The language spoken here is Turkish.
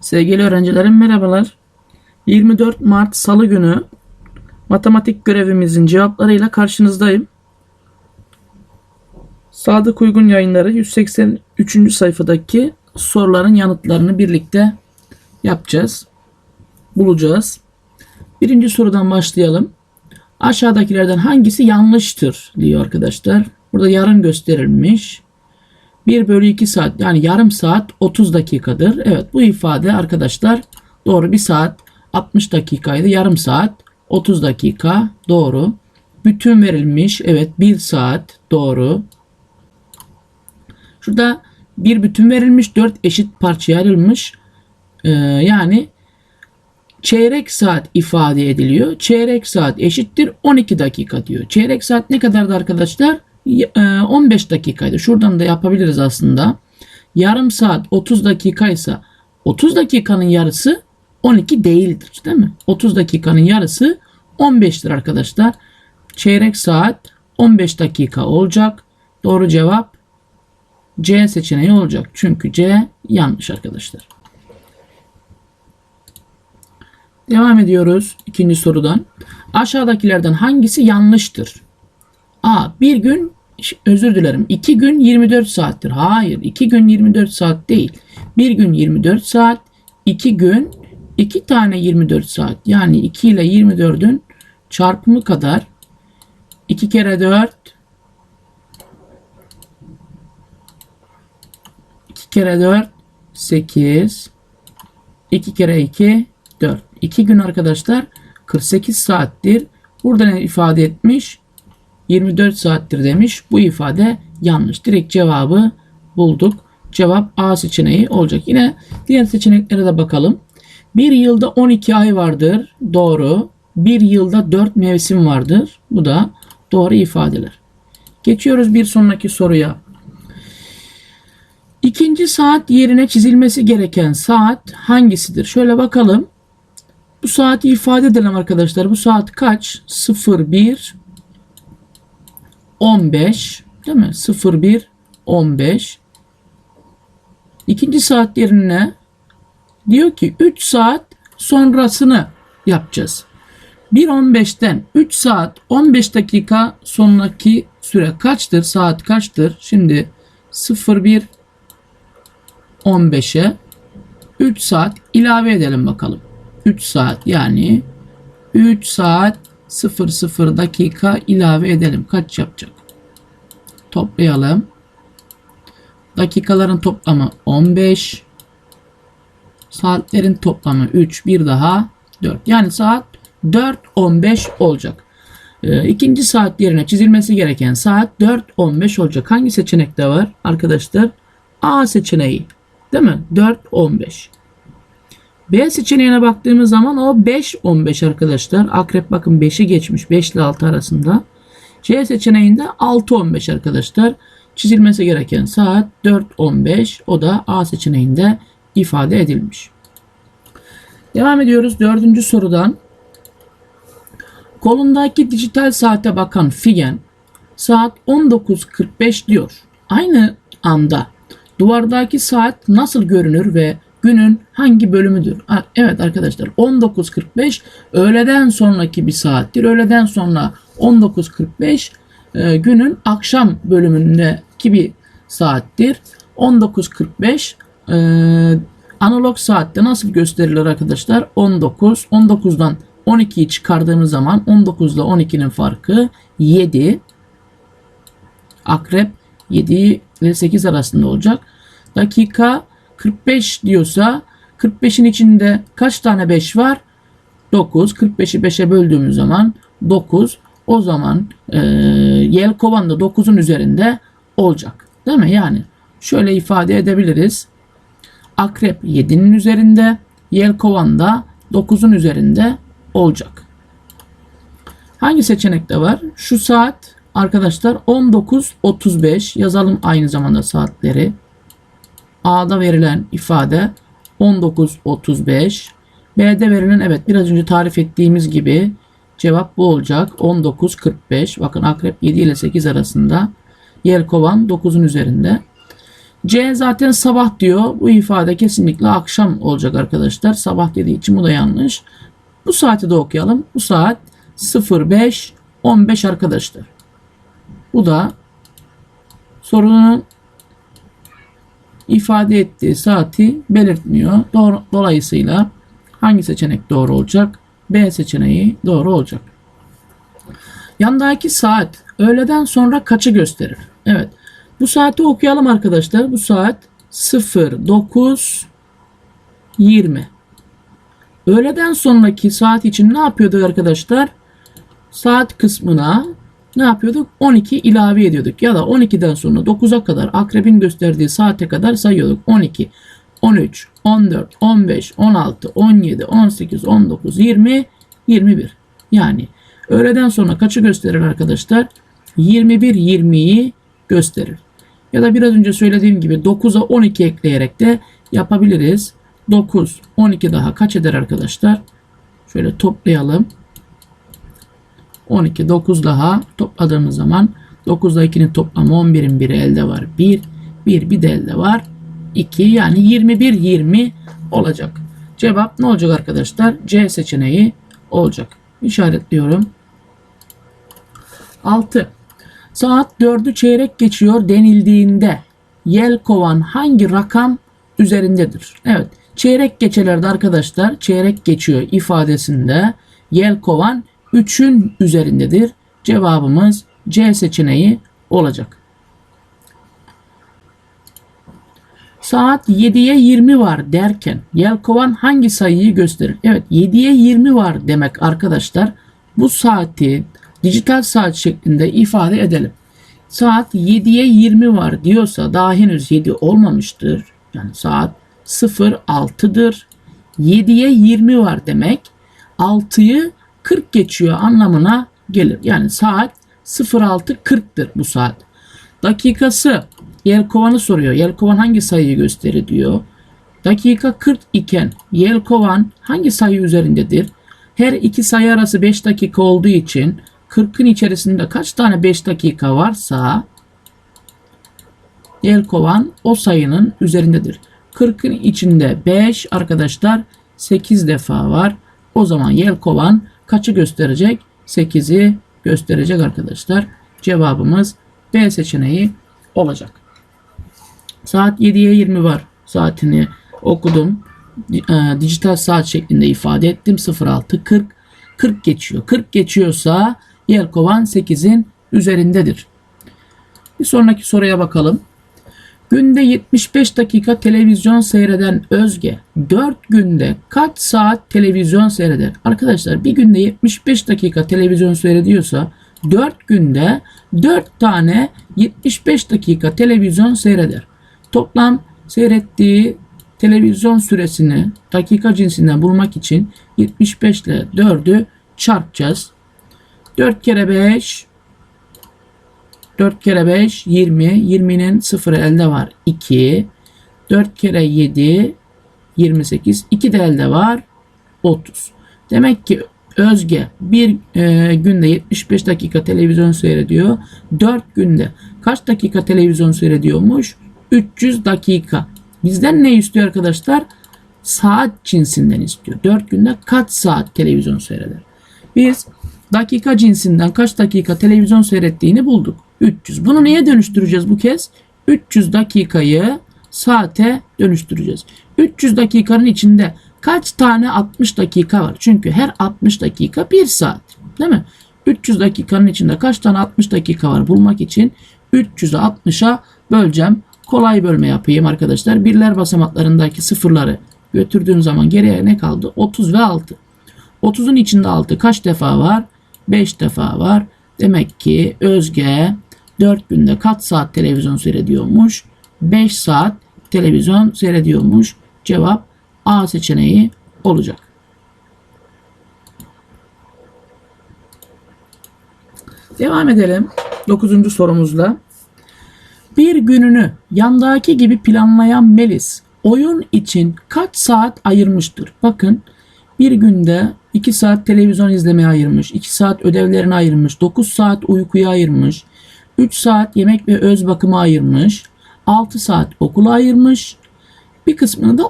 Sevgili öğrencilerim merhabalar. 24 Mart Salı günü matematik görevimizin cevaplarıyla karşınızdayım. Sadık Uygun Yayınları 183. sayfadaki soruların yanıtlarını birlikte yapacağız. Bulacağız. Birinci sorudan başlayalım. Aşağıdakilerden hangisi yanlıştır diyor arkadaşlar. Burada yarım gösterilmiş. 1 bölü 2 saat yani yarım saat 30 dakikadır. Evet bu ifade arkadaşlar doğru 1 saat 60 dakikaydı. Yarım saat 30 dakika doğru. Bütün verilmiş. Evet 1 saat doğru. Şurada bir bütün verilmiş. 4 eşit parçaya ayrılmış. Ee, yani çeyrek saat ifade ediliyor. Çeyrek saat eşittir 12 dakika diyor. Çeyrek saat ne kadardı arkadaşlar? Y- e, 15 dakikaydı. Şuradan da yapabiliriz aslında. Yarım saat 30 dakikaysa 30 dakikanın yarısı 12 değildir değil mi? 30 dakikanın yarısı 15'tir arkadaşlar. Çeyrek saat 15 dakika olacak. Doğru cevap C seçeneği olacak. Çünkü C yanlış arkadaşlar. Devam ediyoruz ikinci sorudan. Aşağıdakilerden hangisi yanlıştır? A. Bir gün özür dilerim. 2 gün 24 saattir. Hayır. 2 gün 24 saat değil. Bir gün 24 saat. 2 gün 2 tane 24 saat. Yani 2 ile 24'ün çarpımı kadar 2 kere 4 2 kere 4 8 2 kere 2 4. 2 gün arkadaşlar 48 saattir. Burada ne ifade etmiş? 24 saattir demiş. Bu ifade yanlış. Direkt cevabı bulduk. Cevap A seçeneği olacak. Yine diğer seçeneklere de bakalım. Bir yılda 12 ay vardır. Doğru. Bir yılda 4 mevsim vardır. Bu da doğru ifadeler. Geçiyoruz bir sonraki soruya. İkinci saat yerine çizilmesi gereken saat hangisidir? Şöyle bakalım. Bu saati ifade edelim arkadaşlar. Bu saat kaç? 01 15 değil mi? 01 15 İkinci saat yerine diyor ki 3 saat sonrasını yapacağız. 1.15'ten 3 saat 15 dakika sonraki süre kaçtır? Saat kaçtır? Şimdi 01 15'e 3 saat ilave edelim bakalım. 3 saat yani 3 saat 00 dakika ilave edelim. Kaç yapacak? Toplayalım. Dakikaların toplamı 15. Saatlerin toplamı 3. Bir daha 4. Yani saat 4.15 olacak. Ee, ikinci saat yerine çizilmesi gereken saat 4.15 olacak. Hangi seçenekte var arkadaşlar? A seçeneği. Değil mi? 4.15. B seçeneğine baktığımız zaman o 5-15 arkadaşlar. Akrep bakın 5'i geçmiş. 5 ile 6 arasında. C seçeneğinde 6-15 arkadaşlar. Çizilmesi gereken saat 4-15. O da A seçeneğinde ifade edilmiş. Devam ediyoruz dördüncü sorudan. Kolundaki dijital saate bakan Figen saat 19.45 diyor. Aynı anda duvardaki saat nasıl görünür ve günün hangi bölümüdür? Evet arkadaşlar 19.45 öğleden sonraki bir saattir. Öğleden sonra 19.45 e, günün akşam bölümündeki bir saattir. 19.45 e, analog saatte nasıl gösterilir arkadaşlar? 19. 19'dan 12'yi çıkardığımız zaman 19 ile 12'nin farkı 7. Akrep 7 ile 8 arasında olacak. Dakika 45 diyorsa 45'in içinde kaç tane 5 var? 9. 45'i 5'e böldüğümüz zaman 9. O zaman e, Yelkovan da 9'un üzerinde olacak. Değil mi? Yani şöyle ifade edebiliriz. Akrep 7'nin üzerinde, Yelkovan da 9'un üzerinde olacak. Hangi seçenekte var? Şu saat arkadaşlar 19.35 yazalım aynı zamanda saatleri. A'da verilen ifade 19.35. B'de verilen evet biraz önce tarif ettiğimiz gibi cevap bu olacak. 19.45. Bakın akrep 7 ile 8 arasında. Yelkovan 9'un üzerinde. C zaten sabah diyor. Bu ifade kesinlikle akşam olacak arkadaşlar. Sabah dediği için bu da yanlış. Bu saati de okuyalım. Bu saat 05.15 arkadaşlar. Bu da sorunun ifade ettiği saati belirtmiyor. Doğru, dolayısıyla hangi seçenek doğru olacak? B seçeneği doğru olacak. Yandaki saat öğleden sonra kaçı gösterir? Evet. Bu saati okuyalım arkadaşlar. Bu saat 09.20. Öğleden sonraki saat için ne yapıyorduk arkadaşlar? Saat kısmına ne yapıyorduk? 12 ilave ediyorduk. Ya da 12'den sonra 9'a kadar akrebin gösterdiği saate kadar sayıyorduk. 12, 13, 14, 15, 16, 17, 18, 19, 20, 21. Yani öğleden sonra kaçı gösterir arkadaşlar? 21, 20'yi gösterir. Ya da biraz önce söylediğim gibi 9'a 12 ekleyerek de yapabiliriz. 9, 12 daha kaç eder arkadaşlar? Şöyle toplayalım. 12, 9 daha topladığımız zaman 9 ile 2'nin toplamı 11'in biri elde var. 1, 1 bir de elde var. 2 yani 21, 20 olacak. Cevap ne olacak arkadaşlar? C seçeneği olacak. İşaretliyorum. 6. Saat 4'ü çeyrek geçiyor denildiğinde Yelkovan hangi rakam üzerindedir? Evet. Çeyrek geçelerde arkadaşlar çeyrek geçiyor ifadesinde Yelkovan 3'ün üzerindedir. Cevabımız C seçeneği olacak. Saat 7'ye 20 var derken Yelkovan hangi sayıyı gösterir? Evet 7'ye 20 var demek arkadaşlar. Bu saati dijital saat şeklinde ifade edelim. Saat 7'ye 20 var diyorsa daha henüz 7 olmamıştır. Yani saat 06'dır. 7'ye 20 var demek 6'yı 40 geçiyor anlamına gelir. Yani saat 06.40'tır bu saat. Dakikası Yelkovan'ı soruyor. Yelkovan hangi sayıyı gösterir diyor. Dakika 40 iken Yelkovan hangi sayı üzerindedir? Her iki sayı arası 5 dakika olduğu için 40'ın içerisinde kaç tane 5 dakika varsa Yelkovan o sayının üzerindedir. 40'ın içinde 5 arkadaşlar 8 defa var. O zaman Yelkovan kaçı gösterecek? 8'i gösterecek arkadaşlar. Cevabımız B seçeneği olacak. Saat 7'ye 20 var. Saatini okudum. E, dijital saat şeklinde ifade ettim. 06.40 40 geçiyor. 40 geçiyorsa Yelkovan 8'in üzerindedir. Bir sonraki soruya bakalım. Günde 75 dakika televizyon seyreden Özge 4 günde kaç saat televizyon seyreder? Arkadaşlar bir günde 75 dakika televizyon seyrediyorsa 4 günde 4 tane 75 dakika televizyon seyreder. Toplam seyrettiği televizyon süresini dakika cinsinden bulmak için 75 ile 4'ü çarpacağız. 4 kere 5 4 kere 5 20. 20'nin sıfırı elde var 2. 4 kere 7 28. 2 de elde var 30. Demek ki Özge bir e, günde 75 dakika televizyon seyrediyor. 4 günde kaç dakika televizyon seyrediyormuş? 300 dakika. Bizden ne istiyor arkadaşlar? Saat cinsinden istiyor. 4 günde kaç saat televizyon seyreder? Biz dakika cinsinden kaç dakika televizyon seyrettiğini bulduk. 300. Bunu neye dönüştüreceğiz bu kez? 300 dakikayı saate dönüştüreceğiz. 300 dakikanın içinde kaç tane 60 dakika var? Çünkü her 60 dakika 1 saat. Değil mi? 300 dakikanın içinde kaç tane 60 dakika var bulmak için 300'ü 60'a böleceğim. Kolay bölme yapayım arkadaşlar. Birler basamaklarındaki sıfırları götürdüğüm zaman geriye ne kaldı? 30 ve 6. 30'un içinde 6 kaç defa var? 5 defa var. Demek ki Özge 4 günde kaç saat televizyon seyrediyormuş? 5 saat televizyon seyrediyormuş. Cevap A seçeneği olacak. Devam edelim 9. sorumuzla. Bir gününü yandaki gibi planlayan Melis oyun için kaç saat ayırmıştır? Bakın bir günde 2 saat televizyon izlemeye ayırmış, 2 saat ödevlerine ayırmış, 9 saat uykuya ayırmış, 3 saat yemek ve öz bakıma ayırmış, 6 saat okula ayırmış. Bir kısmını da